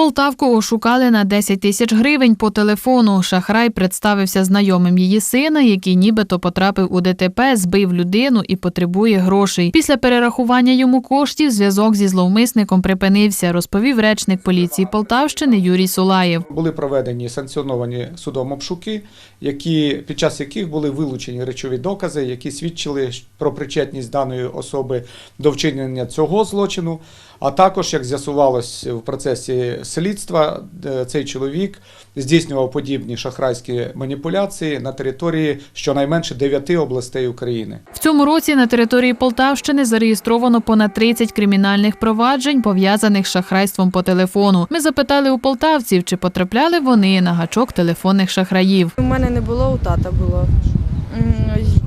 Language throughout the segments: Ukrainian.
Полтавку ошукали на 10 тисяч гривень по телефону. Шахрай представився знайомим її сина, який нібито потрапив у ДТП, збив людину і потребує грошей. Після перерахування йому коштів зв'язок зі зловмисником припинився, розповів речник поліції Полтавщини Юрій Сулаєв. Були проведені санкціоновані судом обшуки, які, під час яких були вилучені речові докази, які свідчили про причетність даної особи до вчинення цього злочину. А також, як з'ясувалось в процесі слідства, е, цей чоловік здійснював подібні шахрайські маніпуляції на території щонайменше дев'яти областей України. В цьому році на території Полтавщини зареєстровано понад 30 кримінальних проваджень, пов'язаних з шахрайством по телефону. Ми запитали у полтавців, чи потрапляли вони на гачок телефонних шахраїв. У мене не було, у тата було.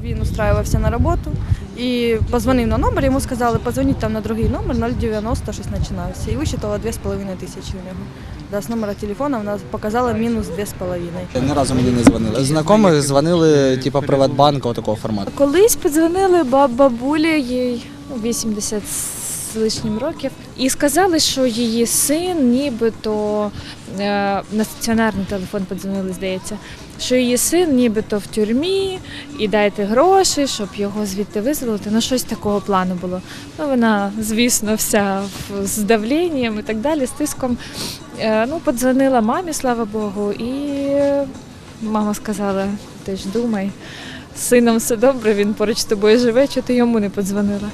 Він устраювався на роботу і позвонив на номер, йому сказали, позвоніть там на другий номер 090, щось починався. І вичитала 2,5 тисячі у нього. Да, з номера телефона вона показала мінус 2,5. Ні разу мені не дзвонили. Знайомих дзвонили, типу, Приватбанку такого формату. Колись подзвонили баб бабулі, їй ну, 80 лишнім років, і сказали, що її син нібито е, на стаціонарний телефон подзвонили, здається, що її син нібито в тюрмі і дайте гроші, щоб його звідти визволити. Ну, щось такого плану було. Ну, вона, звісно, вся з давленням і так далі, з тиском. Е, ну, подзвонила мамі, слава Богу, і мама сказала: ти ж думай. З сином все добре, він поруч з тобою живе, чи ти йому не подзвонила.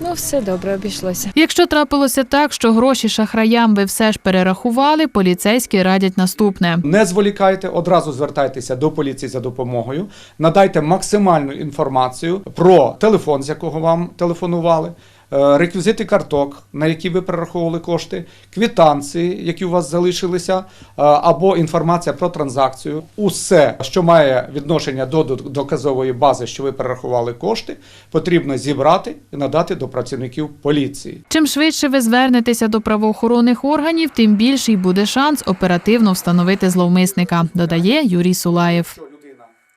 Ну, все добре, обійшлося. Якщо трапилося так, що гроші шахраям ви все ж перерахували, поліцейські радять наступне. Не зволікайте, одразу звертайтеся до поліції за допомогою. Надайте максимальну інформацію про телефон, з якого вам телефонували, реквізити карток, на які ви перераховували кошти, квитанції, які у вас залишилися, е, або інформація про транзакцію. Усе, що має відношення до- доказової бази, що ви перерахували кошти, потрібно зібрати і надати до працівників поліції. Чим швидше ви звернетеся до правоохоронних органів, тим більший буде шанс оперативно встановити зловмисника, додає Юрій Сулаєв.